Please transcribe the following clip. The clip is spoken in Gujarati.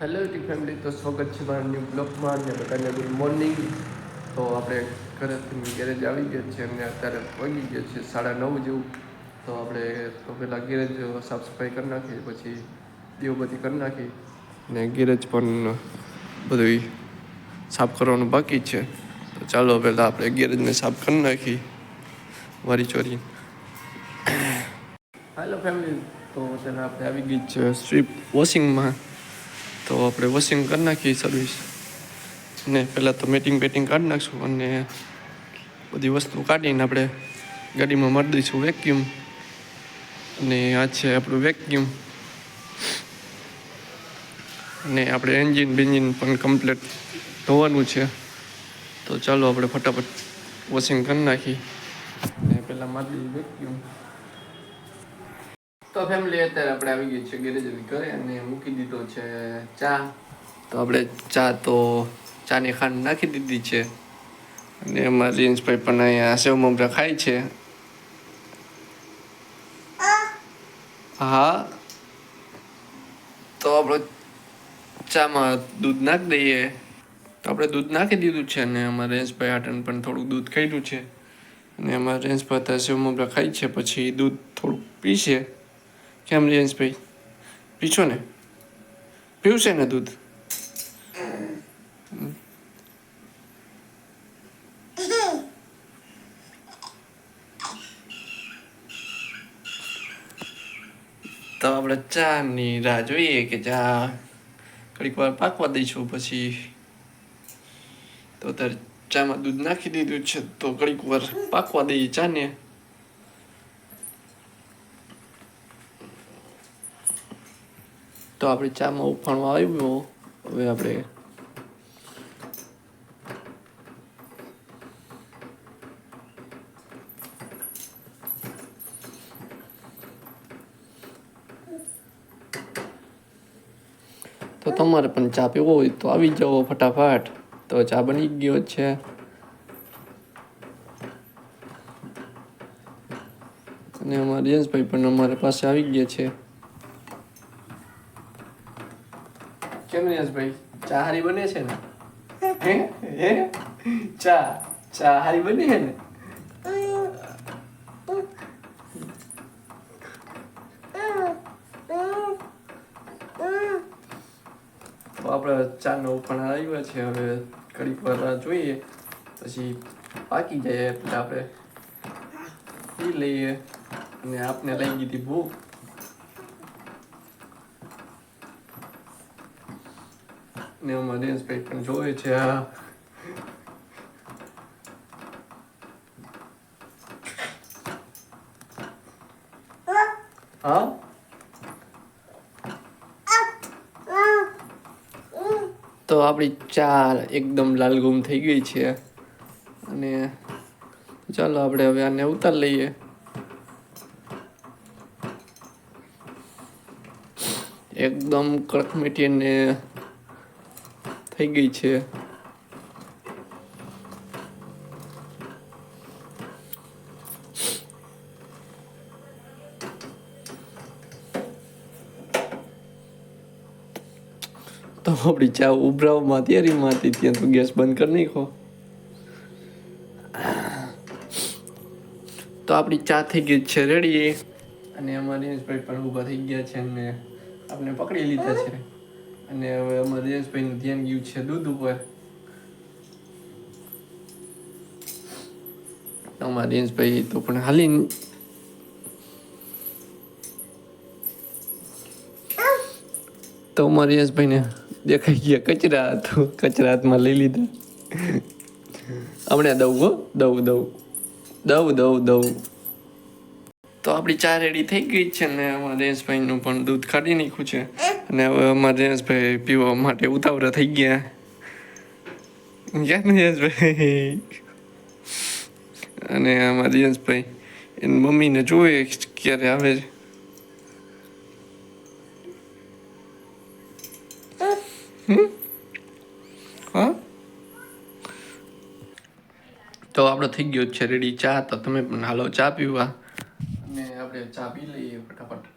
હેલો યુટ્યુબ ફેમિલી તો સ્વાગત છે મારા ન્યૂ બ્લોગમાં અને બધાને ગુડ મોર્નિંગ તો આપણે ઘરેથી ગેરેજ આવી ગયા છે અને અત્યારે વાગી ગયા છે સાડા નવ જેવું. તો આપણે તો પહેલાં ગેરેજ સાફ સફાઈ કરી નાખી પછી દીવબત્તી કરી નાખી ને ગેરેજ પણ બધું સાફ કરવાનું બાકી છે. તો ચાલો પહેલાં આપણે ગેરેજને સાફ કરી નાખી વારી ચોરી. હેલો ફેમિલી તો અત્યારે આપણે આવી ગઈ છે સ્ટ્રીપ વોશિંગમાં તો આપણે વોશિંગ કરી નાખીએ સર્વિસ ને પહેલાં તો મેટિંગ બેટિંગ કાઢી નાખશું અને બધી વસ્તુ કાઢીને આપણે ગાડીમાં મારી દઈશું વેક્યુમ અને આ છે આપણું વેક્યુમ અને આપણે એન્જિન બેન્જિન પણ કમ્પ્લીટ ધોવાનું છે. તો ચાલો આપણે ફટાફટ વોશિંગ કરી નાખી ને પહેલાં મારી દઈએ વેક્યુમ તો ફેમિલી અત્યારે આપણે આવી ગઈ છે ગેરેજ ઘરે અને મૂકી દીધો છે ચા. તો આપણે ચા તો ચાની ખાંડ નાખી દીધી છે. અને એમાં રીન્સભાઈ પણ અહીંયા સેવ મમરા ખાય છે. હા. તો આપણે ચામાં દૂધ નાખી દઈએ. તો આપણે દૂધ નાખી દીધું છે અને અમારે રેન્સભાઈ આટન પણ થોડુંક દૂધ ખાધું છે. અને અમારે રેન્સભાઈ ત્યાં સેવ મમરા ખાય છે, પછી દૂધ થોડુંક પીશે. કેમ રિયાંશભાઈ પીછો ને. પીવશે ને દૂધ? તો આપણે ચાની રાહ જોઈએ કે ચા ઘડીક વાર પાકવા દઈશું પછી. તો અત્યારે ચામાં દૂધ નાખી દીધું છે, તો ઘડીક વાર પાકવા દઈએ ચાને. તો આપણે ચામાં ઉફાણવા આવ્યો હવે આપણે તો તમારે પણ ચા પીવો હોય તો આવી જાઓ ફટાફટ. તો ચા બની ગયો છે. અને અમારા યશભાઈ પણ અમારી પાસે આવી ગયા છે. કેમ યશભાઈ ચા હારી બને છે ને? હે? ચા? ચા હારી બની છે ને? તો આપણે ચાનો પણ આવ્યા છે, હવે ઘડીક વાર જોઈએ. પછી પાકી જાય એટલે આપણે પી લઈએ. અને આપને લઈ ગઈ હતી ભૂખ. ને અમારા પણ જોવે છે આ. તો આપણી ચા એકદમ લાલગુમ થઈ ગઈ છે. અને ચાલો આપણે હવે આને ઉતાર લઈએ. એકદમ કડક મીઠી અને થઈ ગઈ છે. તો આપણી ચા ઉભરાવમાં તૈયારીમાં હતી ત્યાં તો ગેસ બંધ કરી નાખો તો આપણી ચા થઈ ગઈ છે રેડી અને અમારી ભાઈ પણ ઊભા થઈ ગયા છે અને આપણે પકડી લીધા છે. અને હવે અમારા દિનેશભાઈનું ધ્યાન ગયું છે દૂધ ઉપર. અમારા દિનેશભાઈ તો પણ હાલી તો અમારા યશભાઈને દેખાઈ ગયા કચરા તો કચરા હાથમાં લઈ લીધા. હમણાં દઉં હો, દઉં દઉં. દઉં દઉં દઉં. તો આપણી ચા રેડી થઈ ગઈ છે ને અમારા રેન્સભાઈનું પણ દૂધ કાઢી નાખ્યું છે. અને હવે અમારા રેન્સભાઈ પીવા માટે ઉતાવળા થઈ ગયા. ક્યાં રેન્સભાઈ અને અમારા રેન્સભાઈ એની મમ્મીને જોવે ક્યારે આવે છે? હા? તો આપણે થઈ ગયો છે રેડી ચા. તો તમે પણ હાલો ચા પીવા. અને આપણે ચા પી લઈએ ફટાફટ.